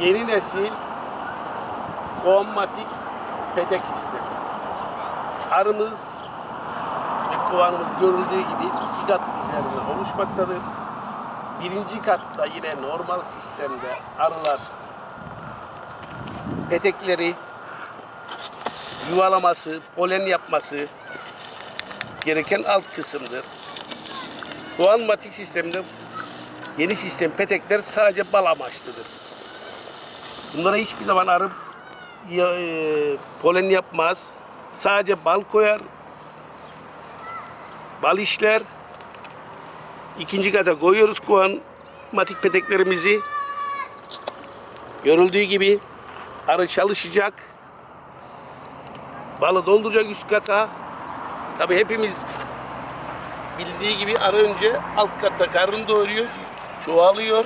yeni nesil koamatik petek sistemi. Arımız ve kovanımız görüldüğü gibi iki kat üzerinde oluşmaktadır. Birinci katta yine normal sistemde arılar petekleri yuvalaması, polen yapması gereken alt kısımdır. Kuanmatik sistemde yeni sistem petekler sadece bal amaçlıdır. Bunlara hiçbir zaman arı ya- e, polen yapmaz. Sadece bal koyar. Bal işler. İkinci kata koyuyoruz kuanmatik peteklerimizi. Görüldüğü gibi arı çalışacak. Balı dolduracak üst kata. Tabii hepimiz bildiği gibi arı önce alt katta karnını doyuruyor, çoğalıyor.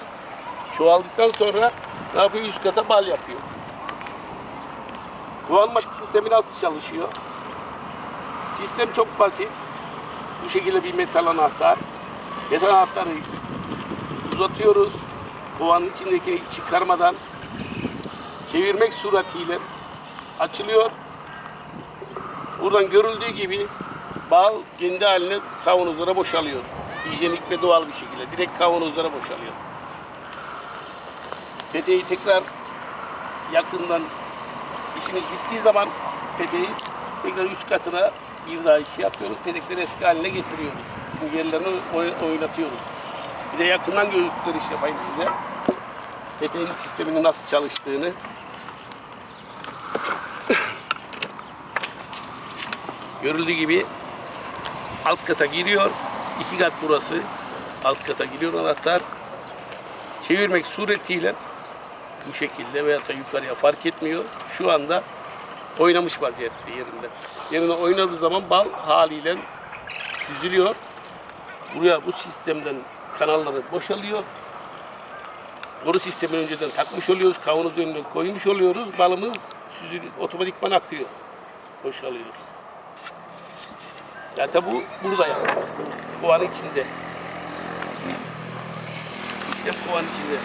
Çoğaldıktan sonra ne yapıyor? Üst kata bal yapıyor. Kuanmatik sistemi nasıl çalışıyor? Sistem çok basit. Bu şekilde bir metal anahtar. Metal anahtarı uzatıyoruz. Kovanın içindeki çıkarmadan çevirmek suretiyle açılıyor. Buradan görüldüğü gibi bal kendi haline kavanozlara boşalıyor. Hijyenik ve doğal bir şekilde. Direkt kavanozlara boşalıyor. Peteği tekrar yakından işimiz bittiği zaman peteği tekrar üst katına bir daha iş yapıyoruz. Petekleri eski haline getiriyoruz. Şimdi yerlerini oy- oynatıyoruz. Bir de yakından gösteriş yapayım size. Peteğin sisteminin nasıl çalıştığını. Görüldüğü gibi alt kata giriyor. İki kat burası. Alt kata giriyor anahtar. Çevirmek suretiyle bu şekilde veyahut da yukarıya fark etmiyor. Şu anda oynamış vaziyette yerinde. Yerine oynadığı zaman bal haliyle süzülüyor. Buraya bu sistemden kanalları boşalıyor. Boru sistemini önceden takmış oluyoruz. Kavanoz önüne koymuş oluyoruz. Balımız süzülüyor. Otomatikman akıyor. Boşalıyor. Yani tabi bu burada yani. Kovanın içinde. İşte kovan içinde.